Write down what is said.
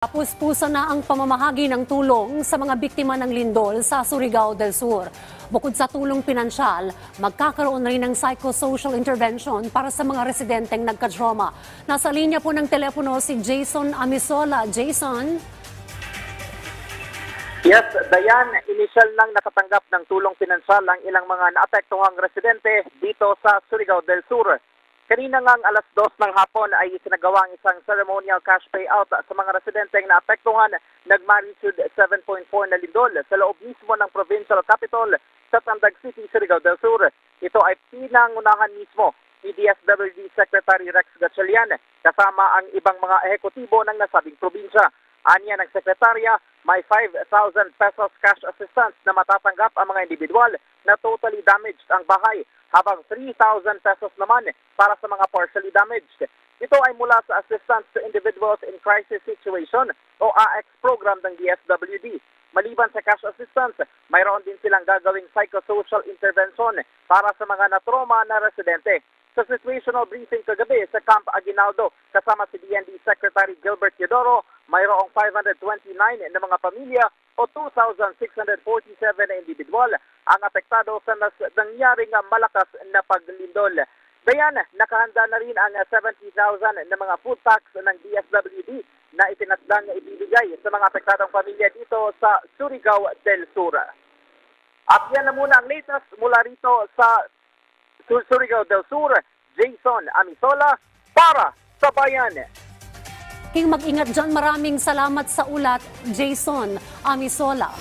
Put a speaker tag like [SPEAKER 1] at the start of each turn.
[SPEAKER 1] Puspusa na ang pamamahagi ng tulong sa mga biktima ng lindol sa Surigao del Sur. Bukod sa tulong pinansyal, magkakaroon rin ng psychosocial intervention para sa mga residenteng nagka-trauma. Nasa linya po ng telepono si Jason Amisola. Jason?
[SPEAKER 2] Yes, Dayan, initial nang nakatanggap ng tulong pinansyal ang ilang mga naapektuhang residente dito sa Surigao del Sur. Kanina ngang alas dos ng hapon ay isinagawa ang isang ceremonial cash payout sa mga residenteng naapektuhan nag-magnitude 7.4 na lindol sa loob mismo ng provincial capital sa Tandag City, Surigao del Sur. Ito ay pinangunahan mismo ni DSWD Secretary Rex Gatchalian kasama ang ibang mga ehekutibo ng nasabing probinsya. Anya ng sekretarya, may 5,000 pesos cash assistance na matatanggap ang mga individual na totally damaged ang bahay, habang 3,000 pesos naman para sa mga partially damaged. Ito ay mula sa Assistance to Individuals in Crisis Situation o AX program ng DSWD. Maliban sa cash assistance, mayroon din silang gagawing psychosocial intervention para sa mga natroma na residente. Sa situational briefing kagabi sa Camp Aguinaldo, kasama si DND Secretary Gilbert Teodoro, mayroong 529 na mga pamilya o 2,647 na individual ang apektado sa nas- nangyaring malakas na paglindol. Dayan, nakahanda na rin ang 70,000 na mga food packs ng DSWD na itinakdang ibibigay sa mga apektadong pamilya dito sa Surigao del Sur. At yan na muna ang latest mula rito sa Sur- Surigao del Sur, Jason Amisola para sa Bayan.
[SPEAKER 1] King mag-ingat dyan. Maraming salamat sa ulat, Jason Amisola.